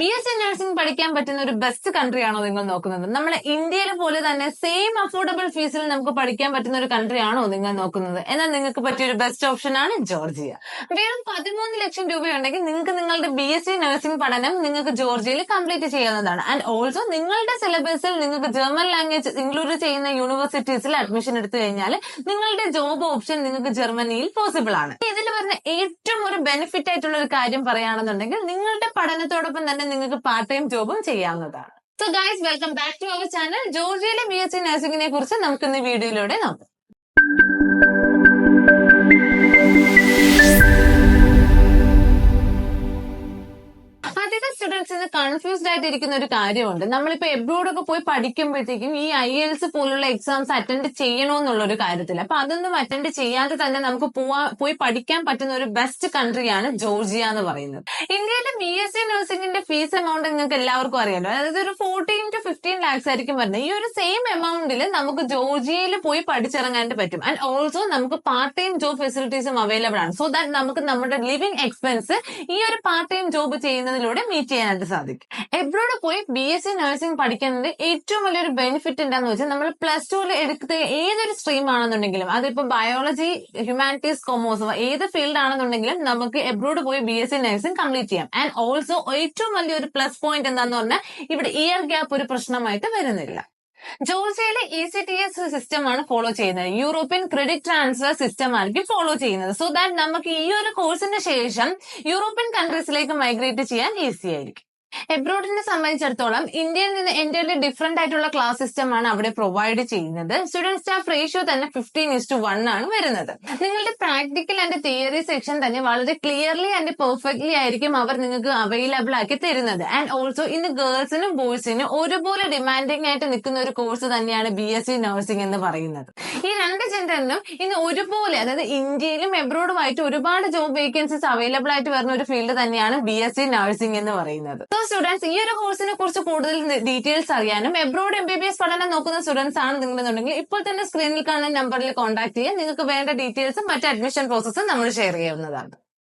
B S C nursing പഠിക്കാൻ പറ്റുന്ന ഒരു ബെസ്റ്റ് കൺട്രി ആണോ നിങ്ങൾ നോക്കുന്നത്? നമ്മളെ ഇന്ത്യയിലെ പോലെ തന്നെ സെയിം അഫോർഡബിൾ ഫീസിൽ നമുക്ക് പഠിക്കാൻ പറ്റുന്ന ഒരു കൺട്രി ആണോ നിങ്ങൾ നോക്കുന്നത്? എന്നാൽ നിങ്ങൾക്ക് പറ്റിയ ഒരു ബെസ്റ്റ് ഓപ്ഷൻ ആണ് ജോർജിയ. വെറും പതിമൂന്ന് ലക്ഷം രൂപയുണ്ടെങ്കിൽ നിങ്ങൾക്ക് നിങ്ങളുടെ ബി എസ് സി നഴ്സിംഗ് പഠനം നിങ്ങൾക്ക് ജോർജിയയിൽ കംപ്ലീറ്റ് ചെയ്യാവുന്നതാണ്. ആൻഡ് ഓൾസോ നിങ്ങളുടെ സിലബസിൽ നിങ്ങൾക്ക് ജർമ്മൻ ലാംഗ്വേജ് ഇൻക്ലൂഡ് ചെയ്യുന്ന യൂണിവേഴ്സിറ്റീസിൽ അഡ്മിഷൻ എടുത്തു കഴിഞ്ഞാൽ നിങ്ങളുടെ ജോബ് ഓപ്ഷൻ നിങ്ങൾക്ക് ജർമ്മനിയിൽ പോസിബിൾ ആണ്. ഇതിൽ പറഞ്ഞ ഏറ്റവും ഒരു ബെനിഫിറ്റ് ആയിട്ടുള്ള ഒരു കാര്യം പറയുകയാണെന്നുണ്ടെങ്കിൽ നിങ്ങളുടെ പഠനത്തോടൊപ്പം തന്നെ നിങ്ങൾക്ക് പാർട്ട് ടൈം ജോബും ചെയ്യാവുന്നതാണ്. So guys welcome back to our channel ജോർജിയയിലെ B S C നഴ്സിംഗിനെ കുറിച്ച് നമുക്ക് ഇന്ന് വീഡിയോയിലൂടെ നോക്കാം. കൺഫ്യൂസ്ഡ് ആയിട്ട് ഇരിക്കുന്ന ഒരു കാര്യമുണ്ട്. നമ്മളിപ്പോ എബ്രോഡൊക്കെ പോയി പഠിക്കുമ്പോഴത്തേക്കും ഈ ഐ എൽസ് പോലുള്ള എക്സാംസ് അറ്റൻഡ് ചെയ്യണമെന്നുള്ള ഒരു കാര്യത്തിൽ അപ്പൊ അതൊന്നും അറ്റൻഡ് ചെയ്യാതെ തന്നെ നമുക്ക് പോവാ പോയി പഠിക്കാൻ പറ്റുന്ന ഒരു ബെസ്റ്റ് കൺട്രിയാണ് ജോർജിയ എന്ന് പറയുന്നത്. ഇന്ത്യയിലെ ബി എസ് സി നഴ്സിംഗിന്റെ ഫീസ് എമൗണ്ട് നിങ്ങൾക്ക് എല്ലാവർക്കും അറിയാലോ. അതായത് ഒരു ഫോർട്ടീൻ ടു ഫിഫ്റ്റീൻ ലാക്സ് ആയിരിക്കും വരുന്നത്. ഈ ഒരു സെയിം എമൗണ്ടിൽ നമുക്ക് ജോർജിയയിൽ പോയി പഠിച്ചിറങ്ങാനായിട്ട് പറ്റും. ആൻഡ് ഓൾസോ നമുക്ക് പാർട്ട് ടൈം ജോബ് ഫെസിലിറ്റീസും അവൈലബിൾ ആണ്. സോ ദാറ്റ് നമുക്ക് നമ്മുടെ ലിവിംഗ് എക്സ്പെൻസ് ഈ ഒരു പാർട്ട് ടൈം ജോബ് ചെയ്യുന്നതിലൂടെ മീറ്റ് ചെയ്യാനായിട്ട് സാധിക്കും. എബ്രോഡ് പോയി ബി എസ് സി നഴ്സിംഗ് പഠിക്കുന്നത് ഏറ്റവും വലിയൊരു ബെനിഫിറ്റ് എന്താന്ന് വെച്ചാൽ നമ്മൾ പ്ലസ് ടുവിൽ എടുത്ത ഏതൊരു സ്ട്രീം ആണെന്നുണ്ടെങ്കിലും അതിപ്പോ ബയോളജി ഹ്യൂമാനിറ്റീസ് കൊമേഴ്സ് ഏത് ഫീൽഡ് ആണെന്നുണ്ടെങ്കിലും നമുക്ക് എബ്രോഡ് പോയി B S C nursing complete ചെയ്യാം. ആൻഡ് ഓൾസോ ഏറ്റവും വലിയൊരു പ്ലസ് പോയിന്റ് എന്താന്ന് പറഞ്ഞാൽ ഇവിടെ ഇയർ ഗ്യാപ്പ് ഒരു പ്രശ്നമായിട്ട് വരുന്നില്ല. ജോർജിയയിലെ E C T S system ആണ് ഫോളോ ചെയ്യുന്നത്. യൂറോപ്യൻ ക്രെഡിറ്റ് ട്രാൻസ്ഫർ സിസ്റ്റം ആയിരിക്കും ഫോളോ ചെയ്യുന്നത്. സോ ദാറ്റ് നമുക്ക് ഈ ഒരു കോഴ്സിന് ശേഷം യൂറോപ്യൻ കൺട്രീസിലേക്ക് മൈഗ്രേറ്റ് ചെയ്യാൻ ഈസി ആയിരിക്കും. എബ്രോഡിനെ സംബന്ധിച്ചിടത്തോളം ഇന്ത്യയിൽ നിന്ന് എന്റയർലി ഡിഫറെന്റ് ആയിട്ടുള്ള ക്ലാസ് സിസ്റ്റം ആണ് അവിടെ പ്രൊവൈഡ് ചെയ്യുന്നത്. സ്റ്റുഡന്റ് സ്റ്റാഫ് റേഷ്യോ തന്നെ ഫിഫ്റ്റീൻ ഇസ് ടു വൺ ആണ് വരുന്നത്. നിങ്ങളുടെ പ്രാക്ടിക്കൽ ആൻഡ് തിയറി സെക്ഷൻ തന്നെ വളരെ ക്ലിയർലി ആൻഡ് പെർഫെക്റ്റ്ലി ആയിരിക്കും അവർ നിങ്ങൾക്ക് അവൈലബിൾ ആക്കി തരുന്നത്. ആൻഡ് ഓൾസോ ഇന്ന് ഗേൾസിനും ബോയ്സിനും ഒരുപോലെ ഡിമാൻഡിംഗ് ആയിട്ട് നിൽക്കുന്ന ഒരു കോഴ്സ് തന്നെയാണ് ബി എസ് സി നഴ്സിംഗ് എന്ന് പറയുന്നത്. ഈ രണ്ട് ജെൻഡറിനും ഇന്ന് ഒരുപോലെ അതായത് ഇന്ത്യയിലും എബ്രോഡുമായിട്ട് ഒരുപാട് ജോബ് വേക്കൻസീസ് അവൈലബിൾ ആയിട്ട് വരുന്ന ഒരു ഫീൽഡ് തന്നെയാണ് ബി എസ് സി നഴ്സിംഗ് എന്ന് പറയുന്നത്. സ്റ്റുഡൻസ് ഈ ഒരു കോഴ്സിനെ കുറിച്ച് കൂടുതൽ ഡീറ്റെയിൽസ് അറിയാനും abroad M B B S പഠനം നോക്കുന്ന സ്റ്റുഡൻസ് ആണ് നിങ്ങളെന്നുണ്ടെങ്കിൽ ഇപ്പോൾ തന്നെ സ്ക്രീനിൽ കാണുന്ന നമ്പറിൽ കോൺടാക്ട് ചെയ്യാൻ നിങ്ങൾക്ക് വേണ്ട ഡീറ്റെയിൽസും മറ്റ് അഡ്മിഷൻ പ്രോസസ്സും നമ്മൾ ഷെയർ ചെയ്യാവുന്നതാണ്.